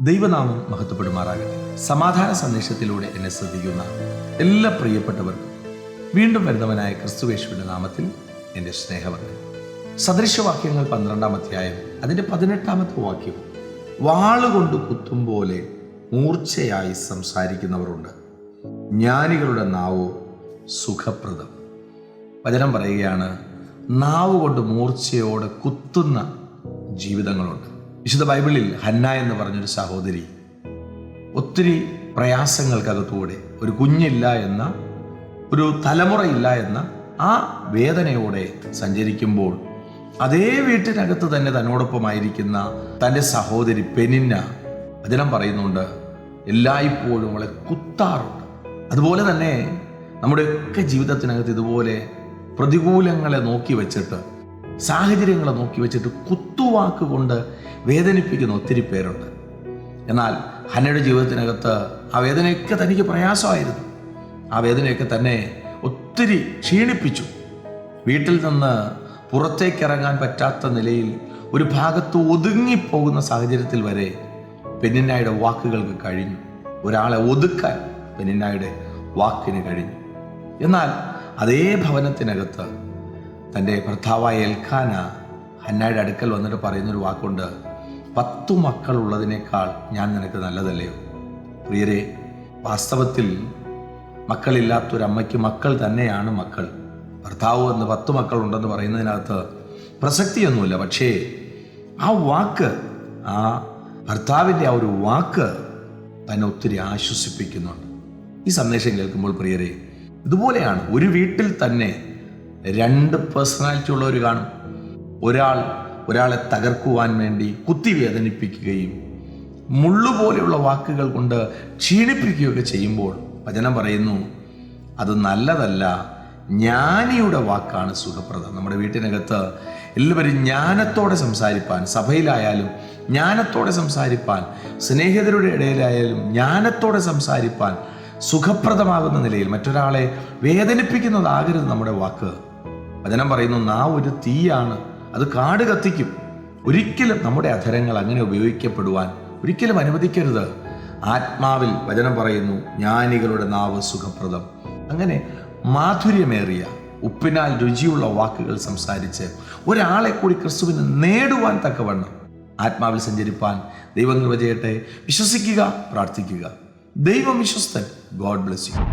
ദൈവനാമം മഹത്വപ്പെടുമാറാകട്ടെ. സമാധാന സന്ദേശത്തിലൂടെ എന്നെ ശ്രദ്ധിക്കുന്ന എല്ലാ പ്രിയപ്പെട്ടവർക്കും വീണ്ടും വരുന്നവനായ ക്രിസ്തുവേശുവിന്റെ നാമത്തിൽ എന്റെ സ്നേഹവർക്ക് സദൃശവാക്യങ്ങൾ പന്ത്രണ്ടാം അധ്യായം അതിന്റെ പതിനെട്ടാമത്തെ വാക്യം വാളുകൊണ്ട് കുത്തും പോലെ മൂർച്ചയായി സംസാരിക്കുന്നവരുണ്ട്. ജ്ഞാനികളുടെ നാവോ സുഖപ്രദം. വചനം പറയുകയാണ് നാവ് കൊണ്ട് മൂർച്ചയോടെ കുത്തുന്ന ജീവിതങ്ങളുണ്ട്. വിശുദ്ധ ബൈബിളിൽ ഹന്ന എന്ന് പറഞ്ഞൊരു സഹോദരി ഒത്തിരി പ്രയാസങ്ങൾക്കകത്തൂടെ ഒരു കുഞ്ഞില്ല എന്ന ഒരു തലമുറയില്ല എന്ന ആ വേദനയോടെ സഞ്ചരിക്കുമ്പോൾ അതേ വീട്ടിനകത്ത് തന്നെ തന്നോടൊപ്പമായിരിക്കുന്ന തന്റെ സഹോദരി പെനിന്ന വചനം പറയുന്നുണ്ട് എല്ലായ്പ്പോഴും അവളെ കുത്താറുണ്ട്. അതുപോലെ തന്നെ നമ്മുടെയൊക്കെ ജീവിതത്തിനകത്ത് ഇതുപോലെ പ്രതികൂലങ്ങളെ നോക്കി വെച്ചിട്ട് സാഹചര്യങ്ങളെ നോക്കി വെച്ചിട്ട് കുത്തുവാക്ക് കൊണ്ട് വേദനിപ്പിക്കുന്ന ഒത്തിരി പേരുണ്ട്. എന്നാൽ ഹനയുടെ ജീവിതത്തിനകത്ത് ആ വേദനയൊക്കെ തനിക്ക് പ്രയാസമായിരുന്നു. ആ വേദനയൊക്കെ തന്നെ ഒത്തിരി ക്ഷീണിപ്പിച്ചു. വീട്ടിൽ നിന്ന് പുറത്തേക്ക് ഇറങ്ങാൻ പറ്റാത്ത നിലയിൽ ഒരു ഭാഗത്ത് ഒതുങ്ങിപ്പോകുന്ന സാഹചര്യത്തിൽ വരെ പെന്നിനായുടെ വാക്കുകൾക്ക് കഴിഞ്ഞു. ഒരാളെ ഒതുക്കാൻ പെന്നിനായുടെ വാക്കിന് കഴിഞ്ഞു. എന്നാൽ അതേ ഭവനത്തിനകത്ത് തന്റെ ഭർത്താവായ എൽഖാന ഹന്നായുടെ അടുക്കൽ വന്നിട്ട് പറയുന്നൊരു വാക്കുണ്ട് പത്തു മക്കളുള്ളതിനേക്കാൾ ഞാൻ നിനക്ക് നല്ലതല്ലയോ? പ്രിയരെ വാസ്തവത്തിൽ മക്കളില്ലാത്തൊരമ്മയ്ക്ക് മക്കൾ തന്നെയാണ് മക്കൾ. ഭർത്താവ് എന്ന് പത്ത് മക്കളുണ്ടെന്ന് പറയുന്നതിനകത്ത് പ്രസക്തിയൊന്നുമില്ല. പക്ഷേ ആ വാക്ക് ആ ഭർത്താവിന്റെ ആ ഒരു വാക്ക് തന്നെ ഒത്തിരി ആശ്വസിപ്പിക്കുന്നുണ്ട്. ഈ സന്ദേശം കേൾക്കുമ്പോൾ പ്രിയരെ ഇതുപോലെയാണ് ഒരു വീട്ടിൽ തന്നെ രണ്ട് പേഴ്സണാലിറ്റി ഉള്ളവർ കാണും. ഒരാൾ ഒരാളെ തകർക്കുവാൻ വേണ്ടി കുത്തി വേദനിപ്പിക്കുകയും മുള്ളുപോലെയുള്ള വാക്കുകൾ കൊണ്ട് ക്ഷീണിപ്പിക്കുകയൊക്കെ ചെയ്യുമ്പോൾ വചനം പറയുന്നു അത് നല്ലതല്ല ജ്ഞാനിയുടെ വാക്കാണ് സുഖപ്രദം. നമ്മുടെ വീട്ടിനകത്ത് എല്ലാവരും ജ്ഞാനത്തോടെ സംസാരിപ്പാൻ സഭയിലായാലും ജ്ഞാനത്തോടെ സംസാരിപ്പാൻ സ്നേഹിതരുടെ ഇടയിലായാലും ജ്ഞാനത്തോടെ സംസാരിപ്പാൻ സുഖപ്രദമാകുന്ന നിലയിൽ മറ്റൊരാളെ വേദനിപ്പിക്കുന്നതാകരുത് നമ്മുടെ വാക്ക്. വചനം പറയുന്നു നാ ഒരു തീയാണ്. അത് കാട് കത്തിക്കും. ഒരിക്കലും നമ്മുടെ അധരങ്ങൾ അങ്ങനെ ഉപയോഗിക്കപ്പെടുവാൻ ഒരിക്കലും അനുവദിക്കരുത്. ആത്മാവിൽ വചനം പറയുന്നു ജ്ഞാനികളുടെ നാവ് സുഖപ്രദം. അങ്ങനെ മാധുര്യമേറിയ ഉപ്പിനാൽ രുചിയുള്ള വാക്കുകൾ സംസാരിച്ച് ഒരാളെ കൂടി ക്രിസ്തുവിന് നേടുവാൻ തക്കവണ്ണം ആത്മാവിൽ സഞ്ചരിപ്പാൻ ദൈവം നിർവചയട്ടെ വിശ്വസിക്കുക പ്രാർത്ഥിക്കുക. ദൈവം വിശ്വസ്തൻ. God bless you.